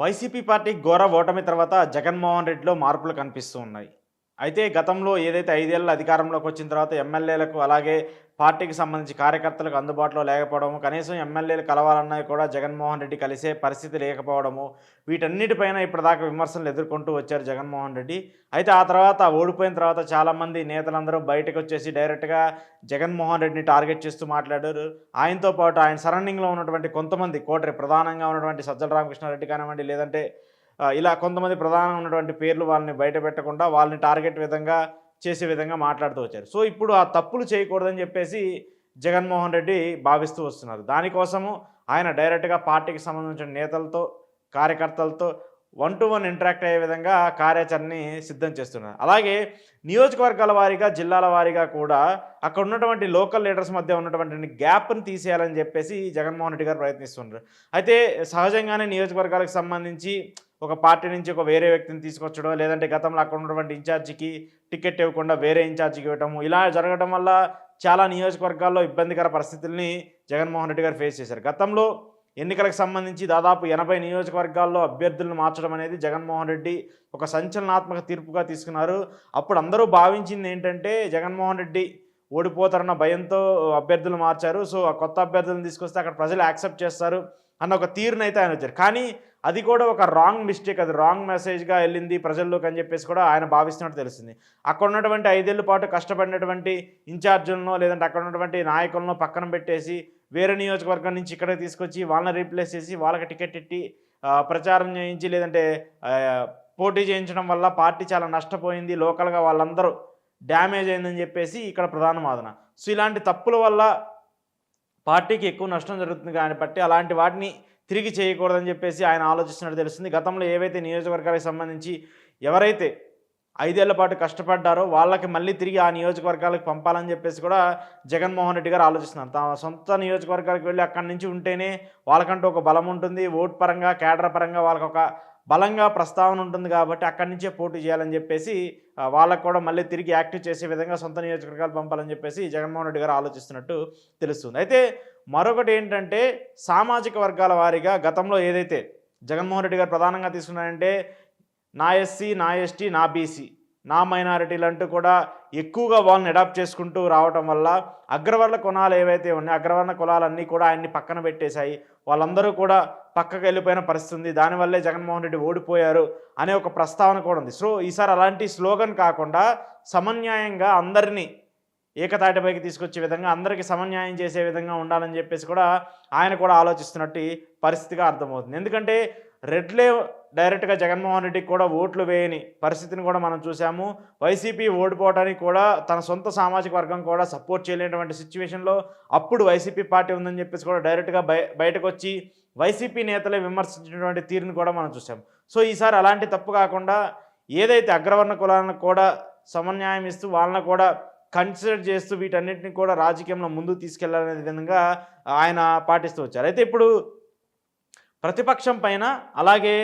YCP party ఘోర ఓటమి తర్వాత జగన్మోహన్ రెడ్డిలో మార్పులు కనిపిస్తూ ఉన్నాయి. అయితే గతంలో ఏదైతే ఐదేళ్ళు అధికారంలోకి వచ్చిన తర్వాత ఎమ్మెల్యేలకు అలాగే పార్టీకి సంబంధించి కార్యకర్తలకు అందుబాటులో లేకపోవడము కనీసం ఎమ్మెల్యేలు కలవాలన్నా కూడా జగన్మోహన్ రెడ్డి కలిసే పరిస్థితి లేకపోవడము వీటన్నిటిపైన ఇప్పటిదాకా విమర్శలు ఎదుర్కొంటూ వచ్చారు జగన్మోహన్ రెడ్డి. అయితే ఆ తర్వాత ఓడిపోయిన తర్వాత చాలామంది నేతలందరూ బయటకు వచ్చేసి డైరెక్ట్గా జగన్మోహన్ రెడ్డిని టార్గెట్ చేస్తూ మాట్లాడారు. ఆయనతో పాటు ఆయన సరౌండింగ్లో ఉన్నటువంటి కొంతమంది కోటరి ప్రధానంగా ఉన్నటువంటి సజ్జల రామకృష్ణారెడ్డి కానివ్వండి లేదంటే ఇలా కొంతమంది ప్రధానం ఉన్నటువంటి పేర్లు వాళ్ళని బయట పెట్టకుండా వాళ్ళని టార్గెట్ విధంగా చేసే విధంగా మాట్లాడుతూ వచ్చారు. సో ఇప్పుడు ఆ తప్పులు చేయకూడదని చెప్పేసి జగన్మోహన్ రెడ్డి భావిస్తూ వస్తున్నారు. దానికోసము ఆయన డైరెక్ట్గా పార్టీకి సంబంధించిన నేతలతో కార్యకర్తలతో వన్ టు వన్ ఇంటరాక్ట్ అయ్యే విధంగా కార్యాచరణని సిద్ధం చేస్తున్నారు. అలాగే నియోజకవర్గాల వారీగా జిల్లాల వారీగా కూడా అక్కడ ఉన్నటువంటి లోకల్ లీడర్స్ మధ్య ఉన్నటువంటి గ్యాప్ని తీసేయాలని చెప్పేసి జగన్మోహన్ రెడ్డి గారు ప్రయత్నిస్తున్నారు. అయితే సహజంగానే నియోజకవర్గాలకు సంబంధించి ఒక పార్టీ నుంచి ఒక వేరే వ్యక్తిని తీసుకొచ్చడం లేదంటే గతంలో అక్కడ ఉన్నటువంటి ఇన్ఛార్జికి టికెట్ ఇవ్వకుండా వేరే ఇన్ఛార్జికి ఇవ్వటము ఇలా జరగడం వల్ల చాలా నియోజకవర్గాల్లో ఇబ్బందికర పరిస్థితుల్ని జగన్మోహన్ రెడ్డి గారు ఫేస్ చేశారు. గతంలో ఎన్నికలకు సంబంధించి దాదాపు ఎనభై నియోజకవర్గాల్లో అభ్యర్థులను మార్చడం అనేది జగన్మోహన్ రెడ్డి ఒక సంచలనాత్మక తీర్పుగా తీసుకున్నారు. అప్పుడు అందరూ భావించింది ఏంటంటే జగన్మోహన్ రెడ్డి ఓడిపోతారన్న భయంతో అభ్యర్థులు మార్చారు. సో ఆ కొత్త అభ్యర్థులను తీసుకొస్తే అక్కడ ప్రజలు యాక్సెప్ట్ చేస్తారు అన్న ఒక తీరునైతే ఆయన వచ్చారు. కానీ అది కూడా ఒక రాంగ్ మిస్టేక్ అది రాంగ్ మెసేజ్గా వెళ్ళింది ప్రజల్లోకి అని చెప్పేసి కూడా ఆయన భావిస్తున్నట్టు తెలిసింది. అక్కడ ఉన్నటువంటి ఐదేళ్ళ పాటు కష్టపడినటువంటి ఇన్ఛార్జులను లేదంటే అక్కడ ఉన్నటువంటి నాయకులను పక్కన పెట్టేసి వేరే నియోజకవర్గం నుంచి ఇక్కడ తీసుకొచ్చి వాళ్ళని రీప్లేస్ చేసి వాళ్ళకి టికెట్ ఇట్టి ప్రచారం చేయించి లేదంటే పోటీ చేయించడం వల్ల పార్టీ చాలా నష్టపోయింది. లోకల్గా వాళ్ళందరూ డ్యామేజ్ అయిందని చెప్పేసి ఇక్కడ ప్రధాన వాదన. సో ఇలాంటి తప్పుల వల్ల పార్టీకి ఎక్కువ నష్టం జరుగుతుంది కానీ బట్టి అలాంటి వాటిని తిరిగి చేయకూడదని చెప్పేసి ఆయన ఆలోచిస్తున్నట్టు తెలుస్తుంది. గతంలో ఏవైతే నియోజకవర్గాలకు సంబంధించి ఎవరైతే ఐదేళ్ళ పాటు కష్టపడ్డారో. వాళ్ళకి మళ్ళీ తిరిగి ఆ నియోజకవర్గాలకు పంపాలని చెప్పేసి కూడా జగన్మోహన్ రెడ్డి గారు ఆలోచిస్తున్నారు. తమ సొంత నియోజకవర్గాలకు వెళ్ళి అక్కడి నుంచి ఉంటేనే వాళ్ళకంటూ ఒక బలం ఉంటుంది. ఓట్ పరంగా కేడర్ పరంగా వాళ్ళకి ఒక బలంగా ప్రస్తావన ఉంటుంది కాబట్టి అక్కడి నుంచే పోటీ చేయాలని చెప్పేసి వాళ్ళకు కూడా మళ్ళీ తిరిగి యాక్టివ్ చేసే విధంగా సొంత నియోజకవర్గాలు పంపాలని చెప్పేసి జగన్మోహన్ రెడ్డి గారు ఆలోచిస్తున్నట్టు తెలుస్తుంది. అయితే మరొకటి ఏంటంటే సామాజిక వర్గాల వారీగా గతంలో ఏదైతే జగన్మోహన్ రెడ్డి గారు ప్రధానంగా తీసుకున్నారంటే నా ఎస్సీ నా ఎస్టీ నా బీసీ నా మైనారిటీలు అంటూ కూడా ఎక్కువగా వాళ్ళని అడాప్ట్ చేసుకుంటూ రావటం వల్ల అగ్రవర్ణ కులాలు ఏవైతే ఉన్నాయో అగ్రవర్ణ కులాలన్నీ కూడా ఆయన్ని పక్కన పెట్టేశాయి. వాళ్ళందరూ కూడా పక్కకు వెళ్ళిపోయిన పరిస్థితి ఉంది. దానివల్లే జగన్మోహన్ రెడ్డి ఓడిపోయారు అనే ఒక ప్రస్తావన కూడా ఉంది. సో ఈసారి అలాంటి స్లోగన్ కాకుండా సమన్యాయంగా అందరినీ ఏకతాటిపైకి తీసుకొచ్చే విధంగా అందరికీ సమన్యాయం చేసే విధంగా ఉండాలని చెప్పేసి కూడా ఆయన కూడా ఆలోచిస్తున్నట్టు పరిస్థితిగా అర్థమవుతుంది. ఎందుకంటే రెడ్లే డైరెక్ట్గా జగన్మోహన్ రెడ్డికి కూడా ఓట్లు వేయని పరిస్థితిని కూడా మనం చూసాము వైసీపీ ఓడిపోవడానికి కూడా తన సొంత సామాజిక వర్గం కూడా సపోర్ట్ చేయలేనటువంటి సిచ్యువేషన్లో అప్పుడు వైసీపీ పార్టీ ఉందని చెప్పేసి కూడా డైరెక్ట్గా బయ బయటకు వచ్చి వైసీపీ నేతలే విమర్శించినటువంటి తీరుని కూడా మనం చూసాం సో ఈసారి అలాంటి తప్పు కాకుండా ఏదైతే అగ్రవర్ణ కులాలను కూడా సమన్యాయం ఇస్తూ వాళ్ళని కూడా కన్సిడర్ చేస్తూ వీటన్నిటిని కూడా రాజకీయంలో ముందుకు తీసుకెళ్ళాలనే విధంగా ఆయన పాటిస్తూ వచ్చారు. అయితే ఇప్పుడు ప్రతిపక్షం పైన అలాగే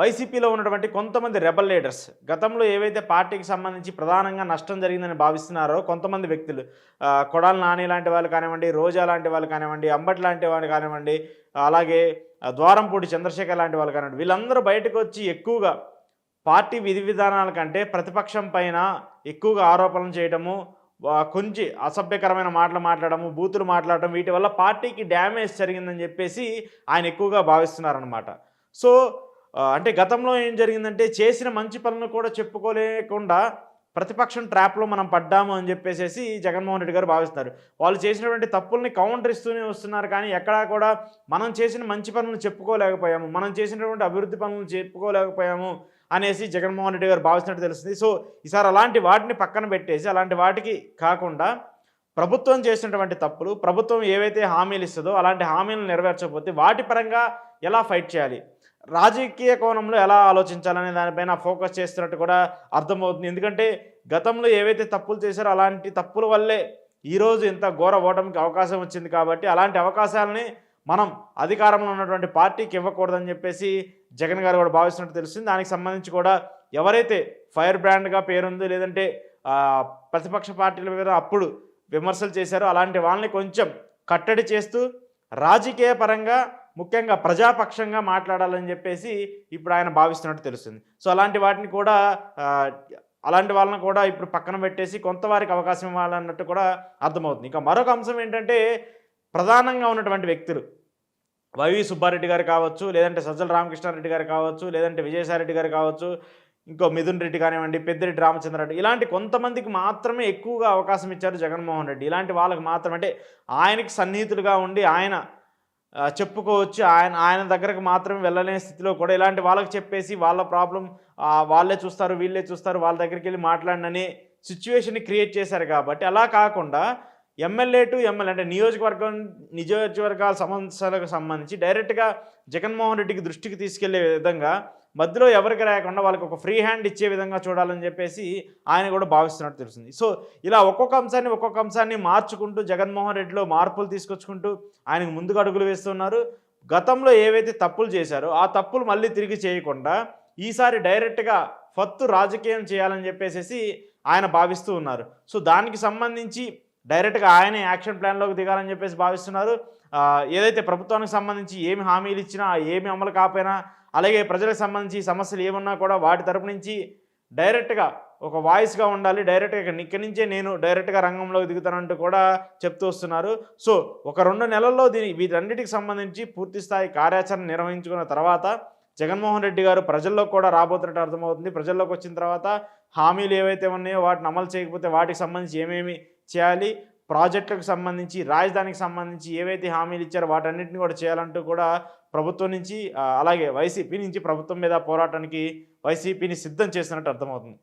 వైసీపీలో ఉన్నటువంటి కొంతమంది రెబల్ లీడర్స్ గతంలో ఏవైతే పార్టీకి సంబంధించి ప్రధానంగా నష్టం జరిగిందని భావిస్తున్నారో కొంతమంది వ్యక్తులు కొడాల నాని లాంటి వాళ్ళు కానివ్వండి రోజా లాంటి వాళ్ళు కానివ్వండి అంబటి లాంటి వాళ్ళు కానివ్వండి అలాగే ద్వారంపూడి చంద్రశేఖర్ లాంటి వాళ్ళు కానివ్వండి వీళ్ళందరూ బయటకు వచ్చి ఎక్కువగా పార్టీ విధి విధానాల కంటే ప్రతిపక్షం పైన ఎక్కువగా ఆరోపణలు చేయడము కొంచెం అసభ్యకరమైన మాటలు మాట్లాడము బూతులు మాట్లాడటం వీటి వల్ల పార్టీకి డ్యామేజ్ జరిగిందని చెప్పేసి ఆయన ఎక్కువగా భావిస్తున్నారనమాట సో అంటే గతంలో ఏం జరిగిందంటే చేసిన మంచి పనులు కూడా చెప్పుకోలేకుండా ప్రతిపక్షం ట్రాప్లో మనం పడ్డాము అని చెప్పేసి జగన్మోహన్ రెడ్డి గారు భావిస్తున్నారు. వాళ్ళు చేసినటువంటి తప్పుల్ని కౌంటర్ ఇస్తూనే వస్తున్నారు కానీ ఎక్కడా కూడా మనం చేసిన మంచి పనులు చెప్పుకోలేకపోయాము మనం చేసినటువంటి అభివృద్ధి పనులు చెప్పుకోలేకపోయాము అనేసి జగన్మోహన్ రెడ్డి గారు భావిస్తున్నట్టు తెలుస్తుంది. సో ఈసారి అలాంటి వాటిని పక్కన పెట్టేసి అలాంటి వాటికి కాకుండా ప్రభుత్వం చేసినటువంటి తప్పులు ప్రభుత్వం ఏవైతే హామీలు ఇస్తుందో అలాంటి హామీలను నెరవేర్చకపోతే వాటి పరంగా ఎలా ఫైట్ చేయాలి? రాజకీయ కోణంలో ఎలా ఆలోచించాలనే దానిపైన ఫోకస్ చేస్తున్నట్టు కూడా అర్థమవుతుంది. ఎందుకంటే గతంలో ఏవైతే తప్పులు చేశారో అలాంటి తప్పుల వల్లే ఈరోజు ఇంత ఘోర ఓటమికి అవకాశం వచ్చింది కాబట్టి అలాంటి అవకాశాలని మనం అధికారంలో ఉన్నటువంటి పార్టీకి ఇవ్వకూడదని చెప్పేసి జగన్ గారు కూడా భావిస్తున్నట్టు తెలుస్తుంది. దానికి సంబంధించి కూడా ఎవరైతే ఫైర్ బ్రాండ్గా పేరుంది లేదంటే ప్రతిపక్ష పార్టీల మీద అప్పుడు విమర్శలు చేశారో అలాంటి వాళ్ళని కొంచెం కట్టడి చేస్తూ రాజకీయ పరంగా ముఖ్యంగా ప్రజాపక్షంగా మాట్లాడాలని చెప్పేసి ఇప్పుడు ఆయన భావిస్తున్నట్టు తెలుస్తుంది. సో అలాంటి వాటిని కూడా అలాంటి వాళ్ళని కూడా ఇప్పుడు పక్కన పెట్టేసి కొంతవారికి అవకాశం ఇవ్వాలన్నట్టు కూడా అర్థమవుతుంది. ఇంకా మరొక అంశం ఏంటంటే ప్రధానంగా ఉన్నటువంటి వ్యక్తులు వైవి సుబ్బారెడ్డి గారు కావచ్చు లేదంటే సజ్జల రామకృష్ణారెడ్డి గారు కావచ్చు లేదంటే విజయసాయిరెడ్డి గారు కావచ్చు ఇంకో మిథున్ రెడ్డి కానివ్వండి పెద్దిరెడ్డి రామచంద్రారెడ్డి ఇలాంటి కొంతమందికి మాత్రమే ఎక్కువగా అవకాశం ఇచ్చారు జగన్మోహన్ రెడ్డి. ఇలాంటి వాళ్ళకి మాత్రం అంటే ఆయనకి సన్నిహితులుగా ఉండి ఆయన చెప్పుకోవచ్చు ఆయన ఆయన దగ్గరకు మాత్రమే వెళ్ళలేని స్థితిలో కూడా ఇలాంటి వాళ్ళకి చెప్పేసి వాళ్ళ ప్రాబ్లం వాళ్ళే చూస్తారు వీళ్ళే చూస్తారు వాళ్ళ దగ్గరికి వెళ్ళి మాట్లాడనని సిచ్యువేషన్ని క్రియేట్ చేశారు కాబట్టి అలా కాకుండా ఎమ్మెల్యే టు ఎమ్మెల్యే అంటే నియోజకవర్గం నియోజకవర్గాల సమస్యలకు సంబంధించి డైరెక్ట్గా జగన్మోహన్ రెడ్డికి దృష్టికి తీసుకెళ్ళే విధంగా మధ్యలో ఎవరికి రాకుండా వాళ్ళకి ఒక ఫ్రీ హ్యాండ్ ఇచ్చే విధంగా చూడాలని చెప్పేసి ఆయన కూడా భావిస్తున్నట్టు తెలుస్తుంది. సో ఇలా ఒక్కొక్క అంశాన్ని ఒక్కొక్క అంశాన్ని మార్చుకుంటూ జగన్మోహన్ రెడ్డిలో మార్పులు తీసుకొచ్చుకుంటూ ఆయనకు ముందుకు అడుగులు వేస్తున్నారు. గతంలో ఏవైతే తప్పులు చేశారో ఆ తప్పులు మళ్ళీ తిరిగి చేయకుండా ఈసారి డైరెక్ట్గా ఫత్తు రాజకీయం చేయాలని చెప్పేసి ఆయన భావిస్తూ ఉన్నారు. సో దానికి సంబంధించి డైరెక్ట్గా ఆయనే యాక్షన్ ప్లాన్లోకి దిగాలని చెప్పేసి భావిస్తున్నారు. ఏదైతే ప్రభుత్వానికి సంబంధించి ఏమి హామీలు ఇచ్చినా ఏమి అమలు కాకపోయినా అలాగే ప్రజలకు సంబంధించి సమస్యలు ఏమన్నా కూడా వాటి తరపు నుంచి డైరెక్ట్గా ఒక వాయిస్గా ఉండాలి. డైరెక్ట్గా ఇక్కడి నుంచే నేను డైరెక్ట్గా రంగంలోకి దిగుతానంటూ కూడా చెప్తూ వస్తున్నారు. సో ఒక రెండు నెలల్లో దీని వీటన్నిటికి సంబంధించి పూర్తిస్థాయి కార్యాచరణ నిర్వహించుకున్న తర్వాత జగన్మోహన్ రెడ్డి గారు ప్రజల్లో కూడా రాబోతున్నట్టు అర్థమవుతుంది. ప్రజల్లోకి వచ్చిన తర్వాత హామీలు ఏవైతే ఉన్నాయో వాటిని అమలు చేయకపోతే వాటికి సంబంధించి ఏమేమి చేయాలి. ప్రాజెక్టులకు సంబంధించి రాజధానికి సంబంధించి ఏవైతే హామీలు ఇచ్చారో వాటన్నిటిని కూడా చేయాలంటూ కూడా ప్రభుత్వం నుంచి అలాగే వైసీపీ నుంచి ప్రభుత్వం మీద పోరాటానికి వైసీపీని సిద్ధం చేసినట్టు అర్థమవుతుంది.